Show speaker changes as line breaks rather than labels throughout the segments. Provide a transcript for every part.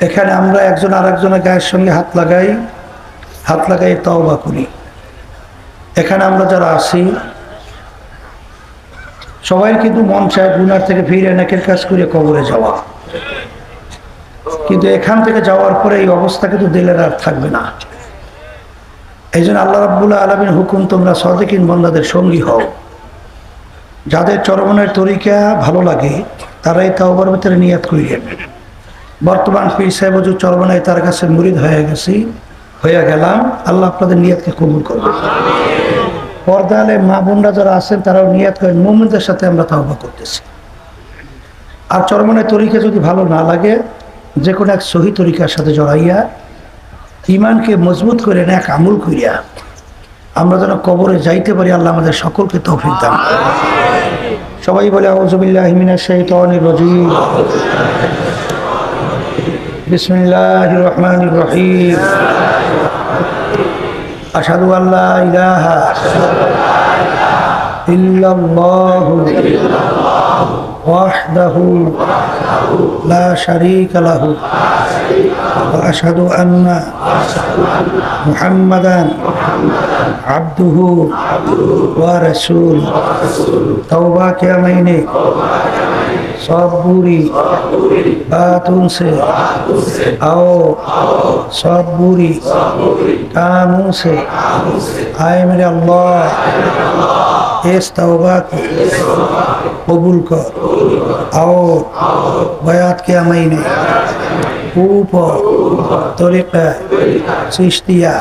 এখানে আমরা একজন আর একজনের গায়ের সঙ্গে হাত লাগাই হাত লাগাই তওবা করি। এখানে আমরা যারা আছি, সবাই কিন্তু মন চায় গুনার থেকে ফিরে, নাকের কাজ করে কবরে যাওয়া। কিন্তু এখান থেকে যাওয়ার পরে এই অবস্থা কিন্তু দিলের আর থাকবে না। এই জন্য আল্লাহ রাবুল্লাহ আলমীর হুকুম, তোমরা সদেকিন বন্দাদের সঙ্গী হও। যাদের চরমনের তরিকা ভালো লাগে, তারাই তাওবার ভিতরে নিয়াত করিয়ে করিলেন বর্তমান পীর সাহেব হজুর চরমনায় তার কাছে মুরিদ হয়ে গেছি হয়ে গেলাম। আল্লাহ আপনাদের নিয়াতকে কবুল করবে পর্দালে মা বোনরা যারা আছেন, তারাও নিয়াত করেন। মোমেনদের সাথে আমরা তাওবা করতেছি। আর চরমনের তরিকা যদি ভালো না লাগে, যে কোনো এক সহি তরিকার সাথে জড়াইয়া ইমানকে মজবুত করে এক আমল করিয়া, আমরা যেন কবরে যাইতে পারি, আল্লাহ আমাদের সকলকে তৌফিক দান সবাই বলে আউজুবিল্লাহ হিমিনা শাইতানির রাজিম। بسم الله الرحمن الرحيم. أشهد أن لا إله إلا الله وحده لا شريك له وأشهد أن محمدا عبده ورسوله. توبة يا ميني. सब बुरी बात से आओ। सब बुरी काम उनसे आए मेरे अल्लाह। इस तौबा को कबूल कर आओ। बयात क्या महीने ऊपर तरीका, चिश्तिया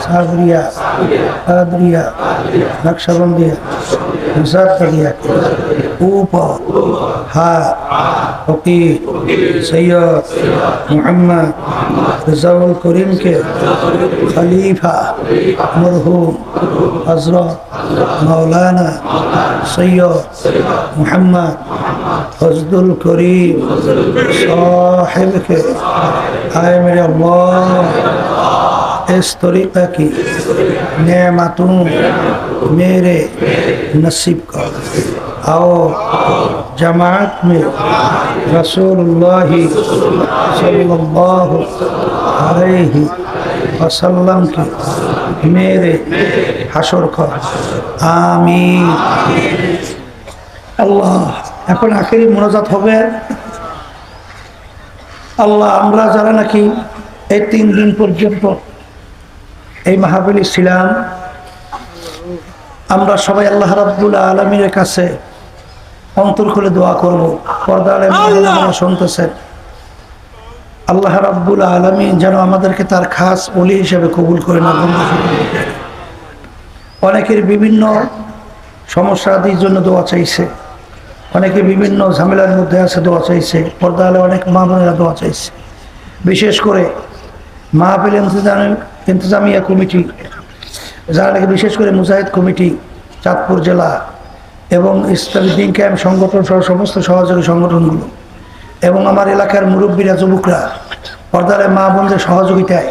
सागरिया हिसाब कर दिया। أوبا ها حقي سيد محمد رزاق الكريم كي خليفة مرحوم حضرت مولانا سید محمد حضد الكريم صاحبك آمين الله. इस तरीक़ा की नेमतों मेरे नसीब का आओ जमात में रसूलुल्लाह सल्लल्लाहु अलैहि वसल्लम के मेरे हशर का आमीन আল্লাহ এখন আখেরি মোনাজাত হবে আল্লাহ আমরা যারা নাকি এই তিন দিন পর্যন্ত এই মাহাবলী ছিলাম আমরা সবাই আল্লাহ রাব্বুল আলমীর কাছে অন্তর খুলে দোয়া করব। পর্দালে শুনতেছেন আল্লাহ রাব্বুল আলমী যেন আমাদেরকে তার খাস অলি হিসেবে কবুল করে না অনেকের বিভিন্ন সমস্যাদির জন্য দোয়া চাইছে অনেকে বিভিন্ন ঝামেলার মধ্যে আছে দোয়া চাইছে পর্দা হলে অনেক মা বোনেরা দোয়া চাইছে। বিশেষ করে মাহফিল ইন্তজাম ইন্তজামিয়া কমিটি, যারা নাকি বিশেষ করে মুজাহিদ কমিটি, চাঁদপুর জেলা এবং ইসলামী দিন ক্যাম্প সংগঠন সহ সমস্ত সহযোগী সংগঠনগুলো এবং আমার এলাকার মুরব্বীরা, যুবকরা, পর্দারে মা বোনদের সহযোগিতায়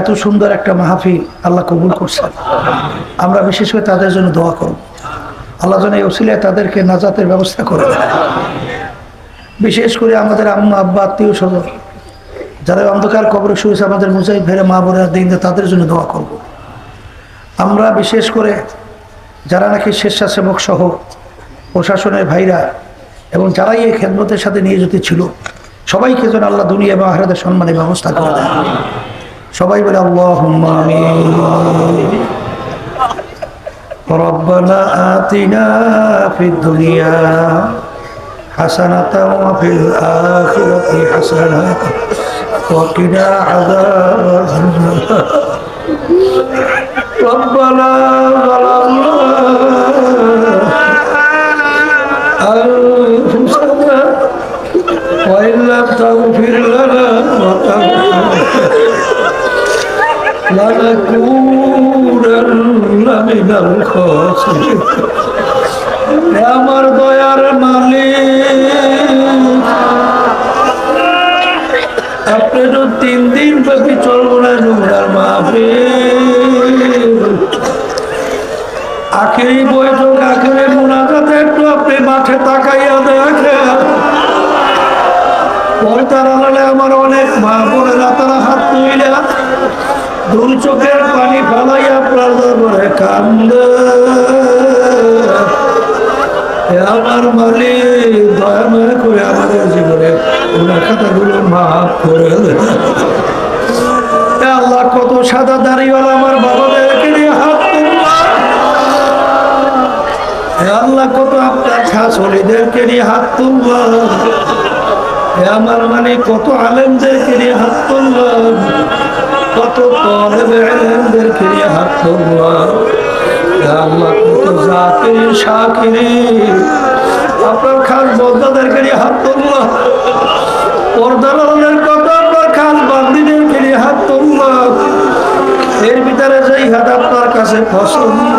এত সুন্দর একটা মাহফিল আল্লাহ কবুল করছেন আমরা বিশেষ করে তাদের জন্য দোয়া করব। আল্লাহ যেন এই ওসিলায় তাদেরকে নাজাতের ব্যবস্থা করে দেয়। বিশেষ করে আমাদের আম্মা, আব্বা, আত্মীয় স্বজন যারা অন্ধকার কবরে শুয়েছে আমাদের মুজাহিদ ভেরে মা বোনেরা দিন তাদের জন্য দোয়া করব। আমরা বিশেষ করে যারা নাকি স্বেচ্ছাসেবক সহ প্রশাসনের ভাইরা এবং যারাই এই খেদমতের সাথে নিয়োজিত ছিল সবাইকে যেন আল্লাহ দুনিয়া এবং আহরাদের সম্মানের ব্যবস্থা করে দেয় সবাই বলে আল্লাহ ربنا آتنا في الدنيا حسنة وفي الآخرة حسنة وقنا عذاب. النار ربنا ظلمنا أنفسنا وإن لم تغفر لنا وترحمنا. لنكونن من الخاسرين. يا مرضى আখেরি বৈঠক আখেরি মোনাজাতে একটু আপনি মাঠে তাকাইয়া দেখেন। পর্দার আমার অনেক মা বোনেরা, তারা হাত দুই চোখের পানি কান্দে। আমার মালিক, দয়া করে আমাদের জীবনে ওনার মাফ করে আল্লাহ কত সাদা দাড়িওয়ালা আমার বাবাদেরকে আল্লাহ কত আপনার ছাছলিদেরকে নিয়ে হাত এ আমার মানে কত আলেমদেরকে নিয়ে হাত তুললাম কত তলেবে আলেমদেরকে নিয়ে হাত শাকিরি আপনার খাস কত আপনার খাস এর ভিতরে হাত আপনার কাছে পছন্দ।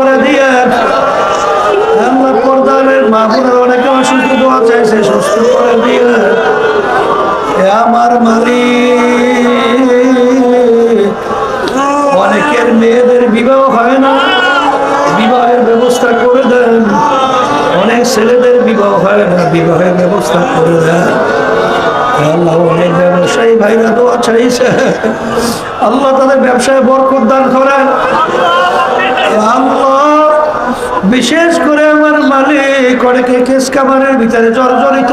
ছেলেদের বিবাহ হয় না, বিবাহের ব্যবস্থা করে দেন আল্লাহ, অনেক ব্যবসায়ী ভাইরা দোয়া আল্লাহ তাদের ব্যবসায় বরকত দান করেন। আল্লাহ, বিশেষ করে আমার মালিক অনেকে কেস কামারের ভিতরে জর্জরিত,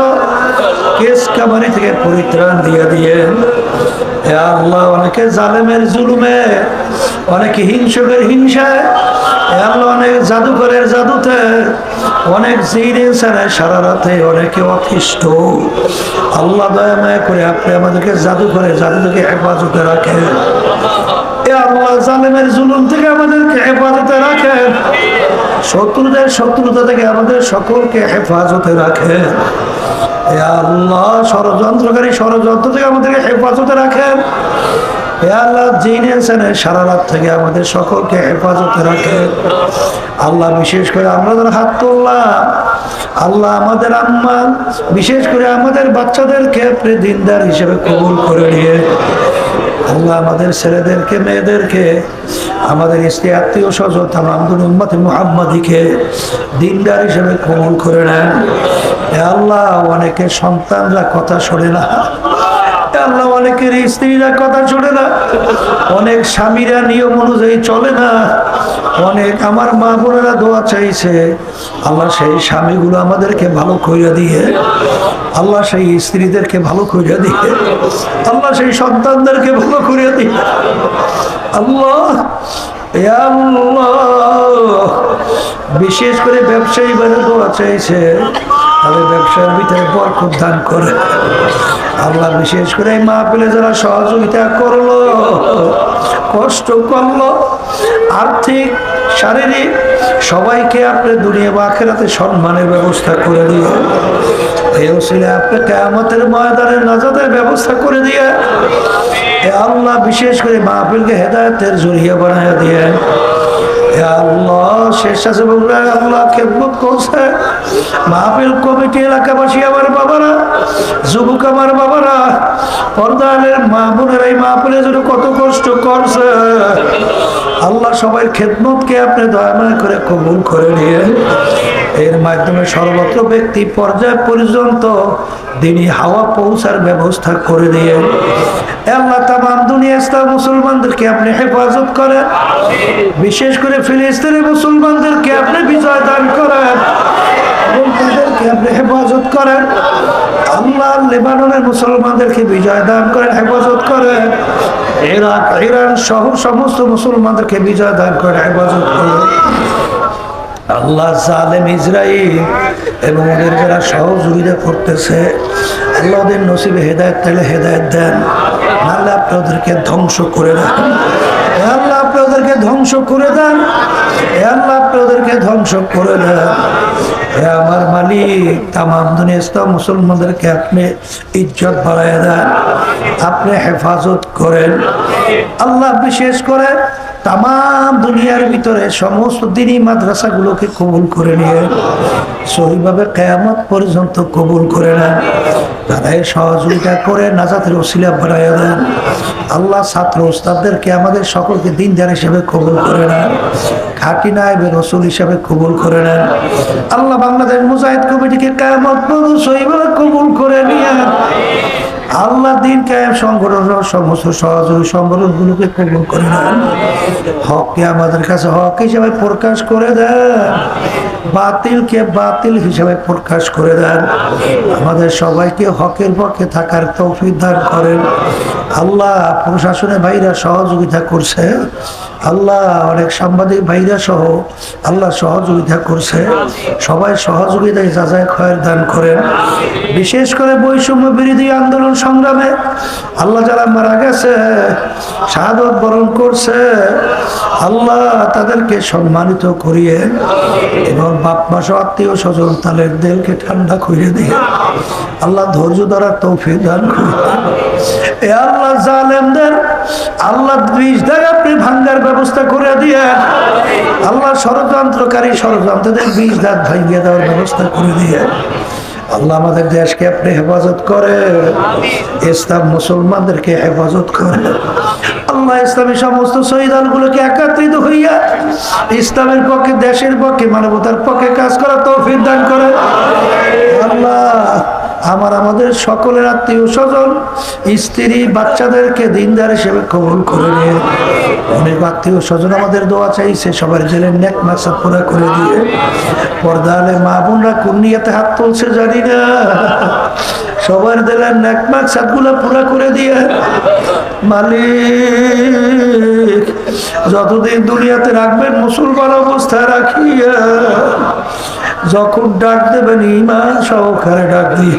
কেস কামারি থেকে পরিত্রাণ দিয়ে দিয়ে। আল্লাহ, অনেকে জালেমের জুলুমে অনেকে হিংসকের হিংসায় অনেক জাদুকরের জাদুতে, অনেক সারা রাতে অনেকে অতিষ্ঠ। আল্লাহ দয়া মায়া করে আপনি আমাদেরকে জাদু করে জাদু থেকে হেফাজতে এ আল্লাহ জুলুম থেকে আমাদেরকে হেফাজতে শত্রুদের শত্রুতা থেকে আমাদের সকলকে হেফাজতে রাখেন। আল্লাহ ষড়যন্ত্রকারী ষড়যন্ত্র থেকে আমাদেরকে হেফাজতে রাখেন। আল্লাহ জিনিয়ানের সারা রাত থেকে আমাদের সকলকে হেফাজতে রাখেন আল্লাহ, বিশেষ করে আমরা যারা হাত তুললাম আল্লাহ, আমাদের আম্মা, বিশেষ করে আমাদের বাচ্চাদেরকে দিনদার হিসেবে কবুল করে নিয়ে। আল্লাহ, আমাদের ছেলেদেরকে, মেয়েদেরকে, আমাদের স্ত্রী, আত্মীয় স্বজন, তামামদুল উম্মতে মুহাম্মাদিকে দিনদার হিসেবে কবুল করে নেন। আল্লাহ অনেকে সন্তানরা কথা শোনে না। আল্লাহ অনেকের স্ত্রীরা কথা শোনে না। অনেক স্বামীরা নিয়ম অনুযায়ী চলে না। অনেক আমার মা বোনেরা দোয়া চাইছে, আল্লাহ সেই স্বামীগুলো আমাদেরকে ভালো কইরা দিয়ে, আল্লাহ সেই স্ত্রীদেরকে ভালো করিয়া দিয়ে, আল্লাহ সেই সন্তানদেরকে ভালো করিয়া দিয়ে। আল্লাহ আল্লাহ, বিশেষ করে ব্যবসায়ী বাজার দোয়া চাইছে। তাদের ব্যবসার ভিতরে বরকত দান করে। আল্লাহ বিশেষ করে এই মাহফিলে যারা সহযোগিতা করল, কষ্ট করল, আর্থিক, শারীরিক, সবাইকে আপনি দুনিয়া বা আখেরাতে সম্মানের ব্যবস্থা করে দিয়ে এই ছিল আপনি কেয়ামতের ময়দানের নাজাদের ব্যবস্থা করে দিয়ে, এ আল্লাহ বিশেষ করে মাহফিলকে হেদায়তের জড়িয়ে বানায় দিয়ে, এ আল্লাহ শেষ আছে বলবে খেদমত করছে। মাহফিল কমিটি এলাকাবাসী আমার বাবারা, যুবক আমার বাবারা পর্দালের মা বোনের এই মাহফিলের জন্য কত কষ্ট করছে। আল্লাহ সবাই খেদমতকে আপনি দয়া করে কবুল করে নিয়ে এর মাধ্যমে সর্বত্র ব্যক্তি পর্যায় পর্যন্ত দিনই হাওয়া পৌঁছার ব্যবস্থা করে দিয়ে আল্লাহ তামাম দুনিয়া ইসলাম মুসলমানদেরকে আপনি হেফাজত করেন। বিশেষ করে ফিলিস্তিনি মুসলমানদেরকে আপনি বিজয় দান করেন। হেফাজত করেন। আল্লাহ লেবাননের মুসলমানদেরকে বিজয় দান করেন, হেফাজত করেন। ইরাক, ইরান সহ সমস্ত মুসলমানদেরকে বিজয় দান করেন, হেফাজত করেন। আল্লাহ জালেম ইসরাইল এবং ওদের যারা সহযোগিতা করতেছে, আল্লাহ ওদের নসিবে হেদায়ত তাহলে হেদায়ত দেন। নাহলে আপনি ওদেরকে ধ্বংস করে আল্লাহ আপনি ওদেরকে ধ্বংস করে দেন। আল্লাহ আপনি ওদেরকে ধ্বংস করে দেন। আমার মালিক তাম দুনিয়া মুসলমানদেরকে আপনি ইজ্জত বাড়াই দেন, আপনি হেফাজত করেন। আল্লাহ বিশেষ করে তাম দুনিয়ার ভিতরে সমস্ত দিনই মাদ্রাসাগুলোকে কবুল করে নিয়ে সহিভাবে কেয়ামত পর্যন্ত কবুল করে নেন। তারাই সহযোগিতা করে নাজাতের ওসিলা বাড়াইয়া দেন। আল্লাহ ছাত্র ওস্তাদদেরকে আমাদের সকলকে দিনদার হিসেবে কবুল করে নেন। খাটি নাইবে রসুল হিসাবে কবুল করে নেন। আল্লাহ বাংলাদেশ মুজাহিদ কমিটিকে সহিভাবে কবুল করে নিয়ে আল্লাহ দিন কায়েম সংগঠন সমস্ত সহযোগী সংগঠনগুলোকে কবুল করে নেন। হককে আমাদের কাছে হক হিসাবে প্রকাশ করে দেন? বাতিলকে বাতিল হিসাবে প্রকাশ করে দেন। আমাদের সবাইকে হকের পক্ষে থাকার তৌফিক দান করেন। আল্লাহ প্রশাসনে ভাইরা সহযোগিতা করছে। আল্লাহ অনেক সাংবাদিক ভাইরা সহ আল্লাহ সহযোগিতা করছে। সবাই সহযোগিতায় যাচাই খয়ের দান করেন। বিশেষ করে বৈষম্য বিরোধী আন্দোলন সংগ্রামে আল্লাহ যারা মারা গেছে, শাহাদত বরণ করছে, আল্লাহ তাদেরকে সম্মানিত করিয়ে এবং বাপ মা সহ আত্মীয় স্বজন তাদের দেলকে ঠান্ডা করে দিয়ে আল্লাহ ধৈর্য দ্বারা তৌফিক দান করে এ আল্লাহ জালেমদের আল্লাহ বিষ দেয় আপনি ভাঙ্গার ব্যবস্থা করে দিয়ে আল্লাহ ষড়যন্ত্রকারী ষড়যন্ত্রদের বিষ দাঁত ভাঙ্গিয়ে দেওয়ার ব্যবস্থা করে দিয়ে আল্লাহ আমাদের দেশকে আপনি হেফাজত করে। ইসলাম মুসলমানদেরকে হেফাজত করে। আল্লাহ ইসলামী সমস্ত শহীদানগুলোকে একত্রিত হইয়া ইসলামের পক্ষে, দেশের পক্ষে, মানবতার পক্ষে কাজ করা তৌফিক দান করে। আল্লাহ আমার আমাদের সকলের আত্মীয় স্বজন, স্ত্রী, বাচ্চাদেরকে দিনদার হিসেবে কবল করে নিয়ে। অনেক আত্মীয় স্বজন আমাদের দোয়া চাইছে, সবার জেলের নেক মাসা পুরা করে দিয়ে। পর্দালে মা বোনরা কুন্নিয়াতে হাত তুলছে জানি না। সবার নেক মাকসাদগুলো পুরা করে দিয়ে, মালিক, যতদিন দুনিয়াতে রাখবেন মুসলমান অবস্থা রাখিয়া, যখন ডাক দেবেন ইমান সহকারে ডাক দিয়ে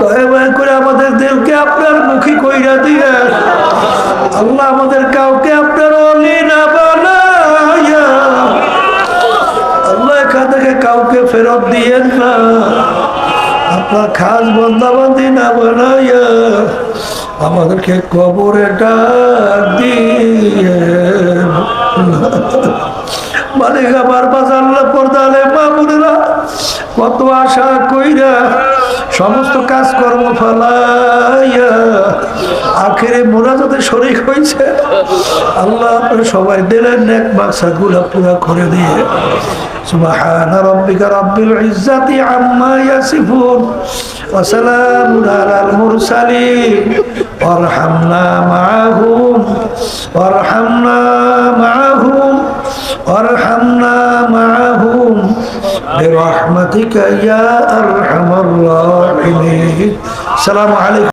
দয়া করে আমাদের দেলকে আপনার মুখী কইরা দিয়ে। আল্লাহ আমাদের কাউকে আপনার অলি না বানাইয়া। আল্লাহ এখান থেকে কাউকে ফেরত দিয়েন না। আপনার খাস বন্দাবন্দি না বানাইয়া আমাদেরকে কবরে ডাক দিয়ে। মালিক আমার বাজার পর্দালে মামুনেরা কত আশা কইরা সমস্ত কাজকর্ম ফেলাইয়া আখেরে মোনাজাতে শরিক হয়েছে আল্লাহ আপনার সবাই দিলেন নেক বাক্সা গুলা পুরা করে দিয়ে سبحان ربك رب العزة عما يصفون وسلام على المرسلين وارحمنا معهم وارحمنا معهم وارحمنا معهم. برحمتك يا أرحم الراحمين. السلام عليكم.